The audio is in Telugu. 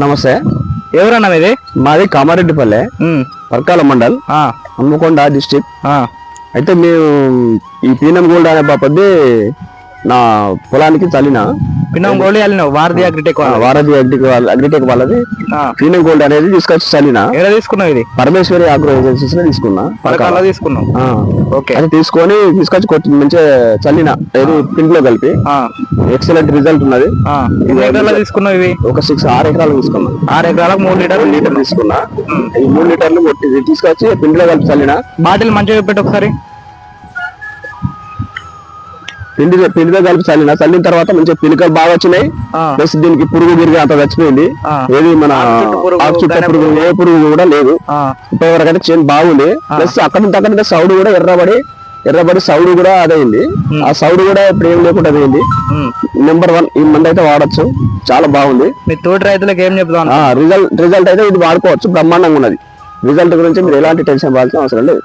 నమస్తే. ఎవరన్నా మీది? మాది కామారెడ్డిపల్లె పర్కాల మండల్ హన్మకొండ డిస్టిక్. అయితే మేము ఈ పీనం గోల్డ్ అనే బాపద్ది నా పొలానికి చల్లిన. పిన్నం గోళీ వెళ్ళినావు భారతీయ అగ్రిటెక్ వారధి అగ్రిటెక్ అగ్రిటెక్ వాళ్ళది పీనం గోల్డ్ అనేది తీసుకొచ్చి చల్లిన ఎక్కడ తీసుకున్నావు ఇది? పరమేశ్వరి ఆగ్రో ఏజెన్సీస్లో తీసుకున్నా. పథకాల్లో తీసుకున్నావు. ఆ, ఓకే. అది తీసుకొని తీసుకొచ్చి కొట్టి మంచిగా చల్లిన. ఏది పిండిలో కలిపి. ఎక్సలెంట్ రిజల్ట్ ఉన్నది. తీసుకున్నావు ఇవి? ఒక సిక్స్ ఆరు ఎకరాలు తీసుకున్నా. ఆరు ఎకరాలకు మూడు లీటర్లు. లీటర్ తీసుకున్నా. ఈ మూడు లీటర్లు కొట్టి తీసుకొచ్చి పిండిలో కలిపి చల్లిన. బాటిల్ మంచిగా పెట్టు ఒకసారి. పిండి పిండితో కలిపి చల్లిన చల్లిన తర్వాత మంచిగా పిలికలు బాగా వచ్చినాయి. ప్లస్ దీనికి పురుగు గిరిగి అంత చచ్చిపోయింది. ఏది మన చుట్టు పురుగు, ఏ పురుగు కూడా లేదు. ఆ, ఇప్పటి వరకు అయితే చేను బాగుంది. ప్లస్ అక్కడ నుంచి అక్కడ సౌడు కూడా ఎర్రబడి ఎర్రబడి సౌడు కూడా అదైంది ఆ సౌడు కూడా ఇప్పుడు ఏం లేకుండా అదైంది. నెంబర్ వన్ ఈ మంది అయితే వాడచ్చు. చాలా బాగుంది. మీ తోటి రైతులకు ఏం చెప్తాను ఆ రిజల్ట్ రిజల్ట్ అయితే ఇది వాడుకోవచ్చు. బ్రహ్మాండంగా ఉన్నది. రిజల్ట్ గురించి మీరు ఎలాంటి టెన్షన్ పడాల్సిన అవసరం లేదు.